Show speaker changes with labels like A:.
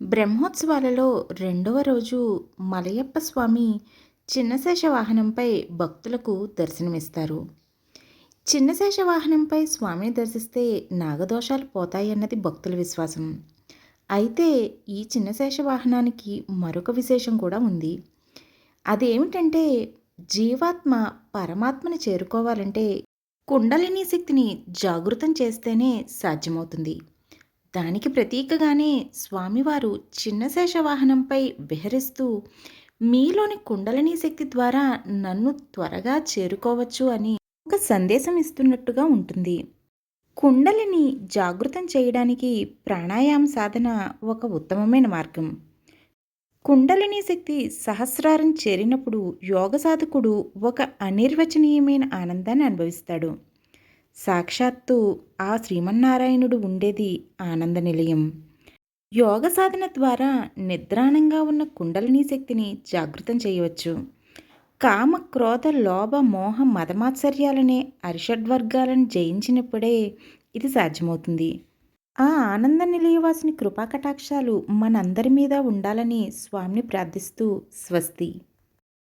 A: బ్రహ్మోత్సవాలలో రెండవ రోజు మలయప్ప స్వామి చిన్నశేష వాహనంపై భక్తులకు దర్శనమిస్తారు. చిన్నశేష వాహనంపై స్వామిని దర్శిస్తే నాగదోషాలు పోతాయన్నది భక్తుల విశ్వాసం. అయితే ఈ చిన్నశేష వాహనానికి మరొక విశేషం కూడా ఉంది. అదేమిటంటే జీవాత్మ పరమాత్మని చేరుకోవాలంటే కుండలిని శక్తిని జాగృతం చేస్తేనే సాధ్యమవుతుంది. దానికి ప్రతీకగానే స్వామివారు చిన్న శేషవాహనంపై విహరిస్తూ మీలోని కుండలిని శక్తి ద్వారా నన్ను త్వరగా చేరుకోవచ్చు అని ఒక సందేశం ఇస్తున్నట్టుగా ఉంటుంది. కుండలిని జాగృతం చేయడానికి ప్రాణాయామ సాధన ఒక ఉత్తమమైన మార్గం. కుండలిని శక్తి సహస్రారం చేరినప్పుడు యోగ సాధకుడు ఒక అనిర్వచనీయమైన ఆనందాన్ని అనుభవిస్తాడు. సాక్షాత్తు ఆ శ్రీమన్నారాయణుడు ఉండేది ఆనంద నిలయం. యోగ సాధన ద్వారా నిద్రాణంగా ఉన్న కుండలిని శక్తిని జాగృతం చేయవచ్చు. కామ క్రోధ లోభ మోహ మదమాత్సర్యాలనే అరిషడ్వర్గాలను జయించినప్పుడే ఇది సాధ్యమవుతుంది. ఆ ఆనంద నిలయవాసిని కృపాకటాక్షాలు మనందరి మీద ఉండాలని స్వామిని ప్రార్థిస్తూ స్వస్తి.